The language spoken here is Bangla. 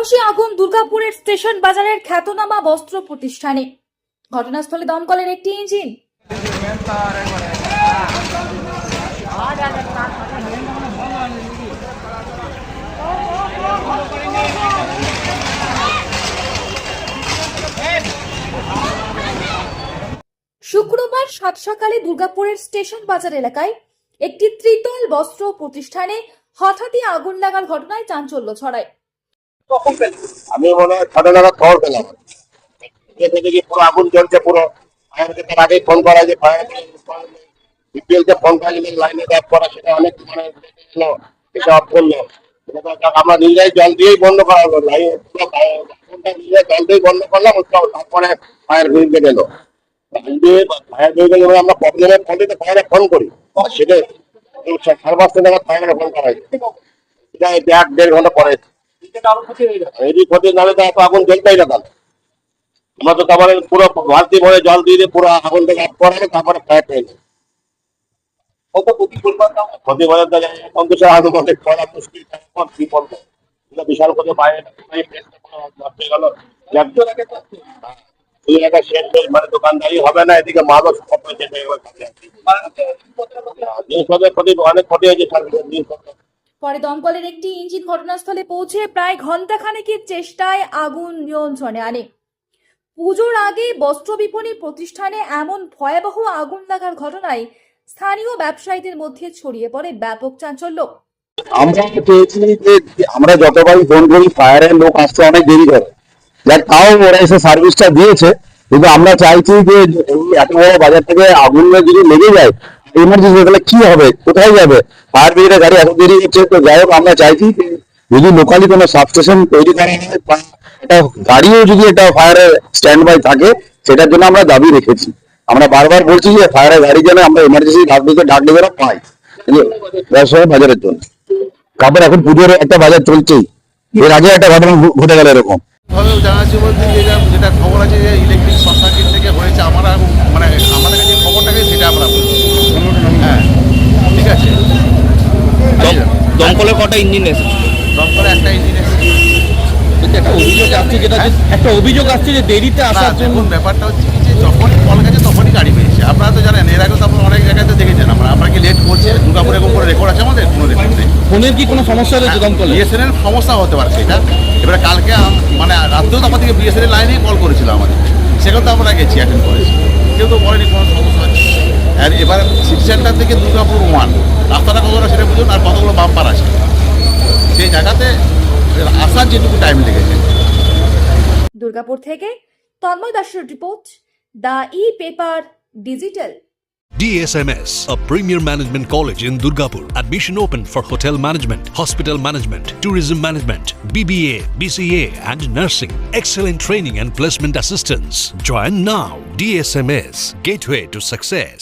রহস্যে আগুন দুর্গাপুরের স্টেশন বাজারের খ্যাতনামা বস্ত্র প্রতিষ্ঠানে। ঘটনাস্থলে দমকলের একটি ইঞ্জিন। শুক্রবার সাত সকালে দুর্গাপুরের স্টেশন বাজার এলাকায় একটি ত্রিতল বস্ত্র প্রতিষ্ঠানে হঠাৎই আগুন লাগার ঘটনায় চাঞ্চল্য ছড়ায়। আমি মনে হয় ছটা খবর পেলাম। আগুন জ্বলছে পুরো। ফোন করা যে ফায়ার ফোন করা লাইনে সেটা অনেক মানে করল আমরা নিজেরাই জল দিয়েই বন্ধ করা হলো। জল বন্ধ করলাম আমরা ফোন করি। ফোন এটা এক দেড় ঘণ্টা পরে। এদিক হতে নাহলে তো আগুন জ্বলতেই না তাহলে আমরা তো তারপরে পুরো বালতি ভরে জল দিয়ে পুরো আগুনটাকে অফ করাবে তারপরে ফায়ার পেয়ে যাবে। কত ক্ষতি করবার ক্ষতি করার তো পঞ্চাশ আগুন অনেক করা মুশকিল কি বলব বিশাল করে বাইরে বাইরে পেটটা পুরো নষ্ট হয়ে গেল। হ্যাঁ। একটা শেড মানে দোকানদারি হবে না এদিকে মালও জিনিসপত্রের ক্ষতি অনেক ক্ষতি হয়েছে জিনিসপত্র। পরে দমকলের একটি ইঞ্জিন ঘটনাস্থলে পৌঁছে প্রায় ঘন্টাখানেকের চেষ্টায় আগুন নিয়ন্ত্রণে আনে। পুজোর আগে বস্ত্র বিপণী প্রতিষ্ঠানে এমন ভয়াবহ আগুন লাগার ঘটনায় স্থানীয় ব্যবসায়ীদের মধ্যে ছড়িয়ে পড়ে ব্যাপক চাঞ্চল্য। আমরা চেয়েছি যে আমরা যতবারই ফোন করি ফায়ারের লোক আসতে অনেক দেরি করে। যাক তাও ওরা এসে সার্ভিসটা দিয়েছে। কিন্তু আমরা চাইছি যে এই এত বড় বাজার থেকে আগুন যদি লেগে যায় ইমার্জেন্সি তাহলে কি হবে? কোথায় যাবে? ফায়ার ব্রিগেডের গাড়ি তো যাই হোক, আমরা চাইছি যদি লোকালি কোনো সাবস্টেশন তৈরি একটা গাড়িও যদি একটা ফায়ারের স্ট্যান্ড বাই থাকে, সেটার জন্য আমরা দাবি রেখেছি। আমরা বারবার বলছি যে ফায়ারের গাড়ি যেন আমরা ইমার্জেন্সি ডাক দিতে ডাক দিতে পাই। ব্যবসায় বাজারের জন্য। তারপর এখন পুজোর একটা বাজার চলছেই। এর আগে একটা ঘটনা ঘটে গেল এরকম। জানাচ্ছি বলতে যেটা খবর আছে যে ইলেকট্রিক শর্ট সার্কিট থেকে হয়েছে, আমরা মানে আমাদের কাছে খবরটাকে সেটা আমরা বলছি হ্যাঁ ঠিক আছে দমকলের কটা ইঞ্জিন এসেছে? দমকলে একটা ইঞ্জিন এসেছে। একটা অভিযোগ আসছে যেটা একটা অভিযোগ আসছে যে দেরিতে আসার জন্য ব্যাপারটা হচ্ছে যে যখনই কল গেছে তখনই গাড়ি পেয়েছে আপনারা তো জানেন এর আগে তো আপনারা অনেক জায়গাতে দেখেছেন আমরা। আমরা কি লেট করছে? দুর্গাপুর এরকম করে রেকর্ড আছে আমাদের? কোনো রেকর্ড নেই। ফোনের কি কোনো সমস্যা রয়েছে দমকলে? বিএসএনএল সমস্যা হতে পারে সেটা। এবারে কালকে মানে রাত্রেও তো আমাদেরকে বিএসএনএল লাইনে কল করেছিল আমাদের। সেখানে তো আমরা গেছি অ্যাটেন্ড করেছি। কেউ তো বলেনি কোনো সমস্যা হচ্ছে। আর এবার সিটি সেন্টার থেকে দুর্গাপুর ওয়ান রাস্তাটা কতটা সেটা বুঝুন আর কতগুলো বাম্পার আছে। সেই জায়গাতে আসার যেটুকু টাইম লেগেছে দুর্গাপুর থেকে তন্ময় দাসের report the E paper digital DSMS, a premier management college in Durgapur. Admission open for hotel management, hospital management, tourism management, BBA, BCA, and nursing. Excellent training and placement assistance. Join now. DSMS, gateway to success.